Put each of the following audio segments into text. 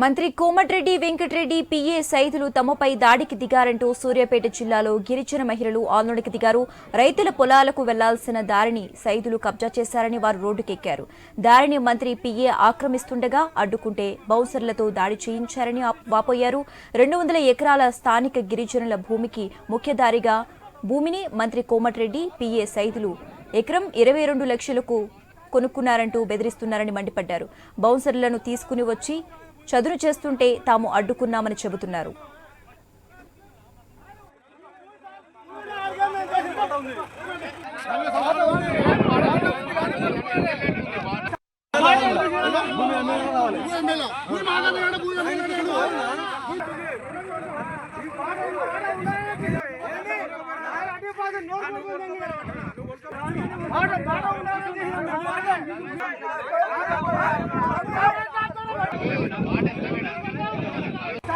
మంత్రి కోమటిరెడ్డి వెంకటరెడ్డి పిఏ సైదులు తమపై దాడికి దిగారంటూ సూర్యాపేట జిల్లాలో గిరిజన మహిళలు ఆందోళనకు దిగారు. రైతుల పొలాలకు వెళ్ళాల్సిన దారిని సైదులు కబ్జా చేశారని వారు రోడ్డుకెక్కారు. దారిని మంత్రి పిఏ ఆక్రమిస్తుండగా అడ్డుకుంటే బౌన్సర్లతో దాడి చేయించారని వాపోయారు. రెండు వందల ఎకరాల స్థానిక గిరిజనుల భూమికి ముఖ్యదారిగా భూమిని మంత్రి కోమటిరెడ్డి పిఏ సైదులు ఎకరం ఇరవై రెండు లక్షలకు కొనుక్కున్నారంటూ బెదిరిస్తున్నారని మండిపడ్డారు. బౌన్సర్లను తీసుకుని వచ్చి చదును చేస్తుంటే తాము అడ్డుకున్నామని చెబుతున్నారు.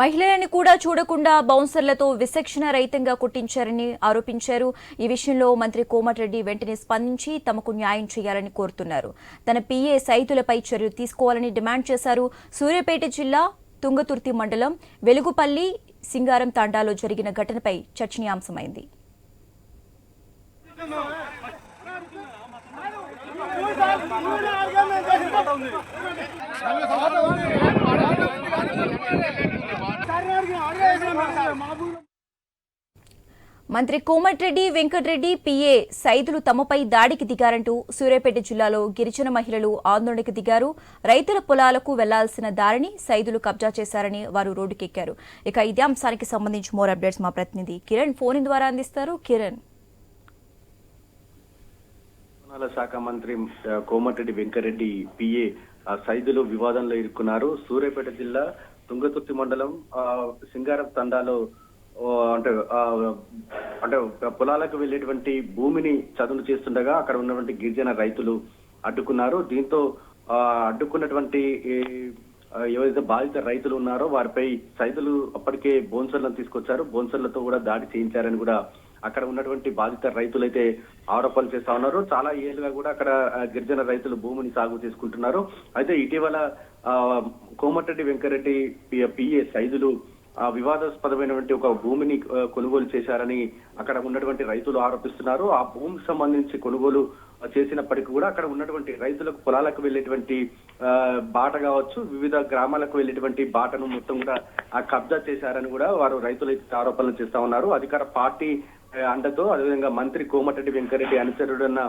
మహిళలని కూడా చూడకుండా బౌన్సర్లతో విశక్షణ రహితంగా కొట్టించారని ఆరోపించారు. ఈ విషయంలో మంత్రి కోమటిరెడ్డి వెంటనే స్పందించి తమకు న్యాయం చేయాలని కోరుతున్నారు. తన పీఏ సైతులపై చర్యలు తీసుకోవాలని డిమాండ్ చేశారు. సూర్యాపేట జిల్లా తుంగతుర్తి మండలం వెలుగుపల్లి సింగారం తాండాలో జరిగిన ఘటనపై చర్చనీయాంశమైంది. మంత్రి కోమటిరెడ్డి వెంకటరెడ్డి పిఏ సైదులు తమపై దాడికి దిగారంటూ సూర్యాపేట జిల్లాలో గిరిజన మహిళలు ఆందోళనకు దిగారు. రైతుల పొలాలకు వెళ్ళాల్సిన దారిని సైదులు కబ్జా చేశారని వారు రోడ్డుకెక్కారు. ఇక ఇదే అంశానికి సంబంధించి మోర్ అప్డేట్స్ మా ప్రతినిధి కిరణ్ ఫోన్ ద్వారా అందిస్తారు. కిరణ్. రవాణాల శాఖ మంత్రి కోమటిరెడ్డి వెంకరెడ్డి పిఏ సైదులో సైదులు వివాదంలో ఇరుక్కున్నారు. సూర్యాపేట జిల్లా తుంగతుర్తి మండలం ఆ, సింగారం తండాలో అంటే అంటే పొలాలకు వెళ్ళేటువంటి భూమిని చదును చేస్తుండగా అక్కడ ఉన్నటువంటి గిరిజన రైతులు అడ్డుకున్నారు. దీంతో ఆ, అడ్డుకున్నటువంటి ఎవరైతే బాధిత రైతులు ఉన్నారో వారిపై సైదులు అప్పటికే బోన్సర్లను తీసుకొచ్చారు. బోన్సర్లతో కూడా దాడి చేయించారని కూడా అక్కడ ఉన్నటువంటి బాధిత రైతులైతే ఆరోపణలు చేస్తా ఉన్నారు. చాలా ఏళ్ళుగా కూడా అక్కడ గిరిజన రైతులు భూమిని సాగు చేసుకుంటున్నారు. అయితే ఇటీవల ఆ, కోమటిరెడ్డి వెంకరెడ్డి పిఏ సైదులు ఆ వివాదాస్పదమైనటువంటి ఒక భూమిని కొనుగోలు చేశారని అక్కడ ఉన్నటువంటి రైతులు ఆరోపిస్తున్నారు. ఆ భూమికి సంబంధించి కొనుగోలు చేసినప్పటికీ కూడా అక్కడ ఉన్నటువంటి రైతులకు పొలాలకు వెళ్ళేటువంటి ఆ, బాట కావచ్చు వివిధ గ్రామాలకు వెళ్ళేటువంటి బాటను మొత్తం కూడా ఆ కబ్జా చేశారని కూడా వారు రైతులు ఆరోపణలు చేస్తా ఉన్నారు. అధికార పార్టీ అండతో అదేవిధంగా మంత్రి కోమటిరెడ్డి వెంకరెడ్డి అనుచరుడన్న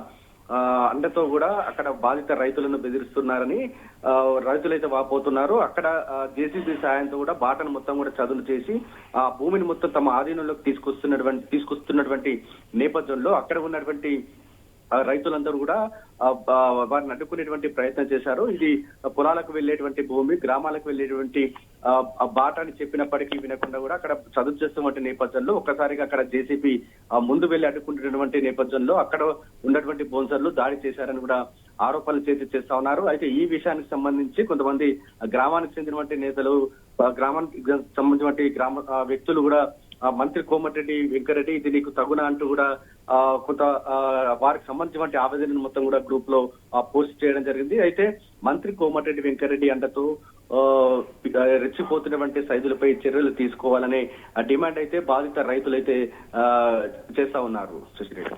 ఆ, అండతో కూడా అక్కడ బాధిత రైతులను బెదిరిస్తున్నారని ఆ, రైతులైతే వాపోతున్నారు. అక్కడ జేసీబీ సాయంతో కూడా బాటను మొత్తం కూడా చదును చేసి ఆ భూమిని మొత్తం తమ ఆధీనంలోకి తీసుకొస్తున్నటువంటి తీసుకొస్తున్నటువంటి నేపథ్యంలో అక్కడ ఉన్నటువంటి రైతులందరూ కూడా వారిని అడ్డుకునేటువంటి ప్రయత్నం చేశారు. ఇది పొలాలకు వెళ్ళేటువంటి భూమి గ్రామాలకు వెళ్ళేటువంటి ఆ, బాట అని చెప్పినప్పటికీ వినకుండా కూడా అక్కడ చదువు చేస్తున్నటువంటి నేపథ్యంలో ఒక్కసారిగా అక్కడ జేసీపీ ముందు వెళ్ళి అడ్డుకుంటున్నటువంటి నేపథ్యంలో అక్కడ ఉన్నటువంటి బోన్సర్లు దాడి చేశారని కూడా ఆరోపణలు చేసి చేస్తా ఉన్నారు. అయితే ఈ విషయానికి సంబంధించి కొంతమంది గ్రామానికి చెందినటువంటి నేతలు గ్రామానికి సంబంధించినటువంటి గ్రామ వ్యక్తులు కూడా మంత్రి కోమటిరెడ్డి వెంకరెడ్డి ఇది నీకు తగున అంటూ కూడా ఆ, కొంత ఆ, వారికి సంబంధించిన ఆవేదనను మొత్తం కూడా గ్రూప్లో పోస్ట్ చేయడం జరిగింది. అయితే మంత్రి కోమటిరెడ్డి వెంకరెడ్డి అండతో ఆ, రెచ్చిపోతున్నటువంటి సైదులపై చర్యలు తీసుకోవాలనే డిమాండ్ అయితే బాధిత రైతులైతే ఆ, చేస్తా ఉన్నారు శశిరేఖ